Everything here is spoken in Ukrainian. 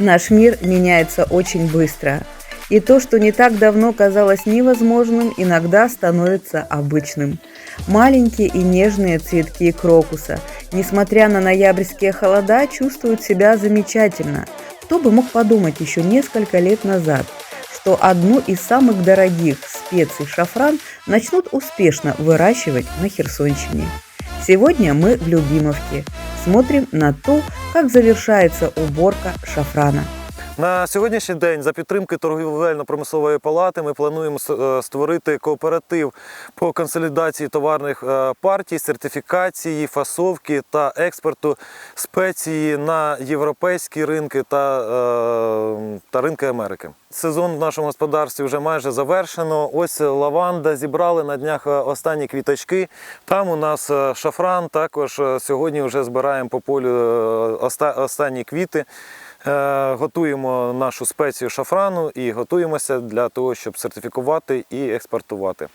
Наш мир меняется очень быстро. И то, что не так давно казалось невозможным, иногда становится обычным. Маленькие и нежные цветки крокуса, несмотря на ноябрьские холода, чувствуют себя замечательно. Кто бы мог подумать еще несколько лет назад, что одну из самых дорогих специй шафран начнут успешно выращивать на Херсонщине. Сегодня мы в Любимовке. Смотрим на то, как завершается уборка шафрана. На сьогоднішній день за підтримки торгівельно-промислової палати ми плануємо е, створити кооператив по консолідації товарних е, партій, сертифікації, фасовки та експорту спеції на європейські ринки та, е, та ринки Америки. Сезон в нашому господарстві вже майже завершено. Ось лаванда зібрали на днях останні квіточки. Там у нас шафран. Також сьогодні вже збираємо по полю останні квіти. Е, Готуємо нашу спецію шафрану і готуємося для того, щоб сертифікувати і експортувати.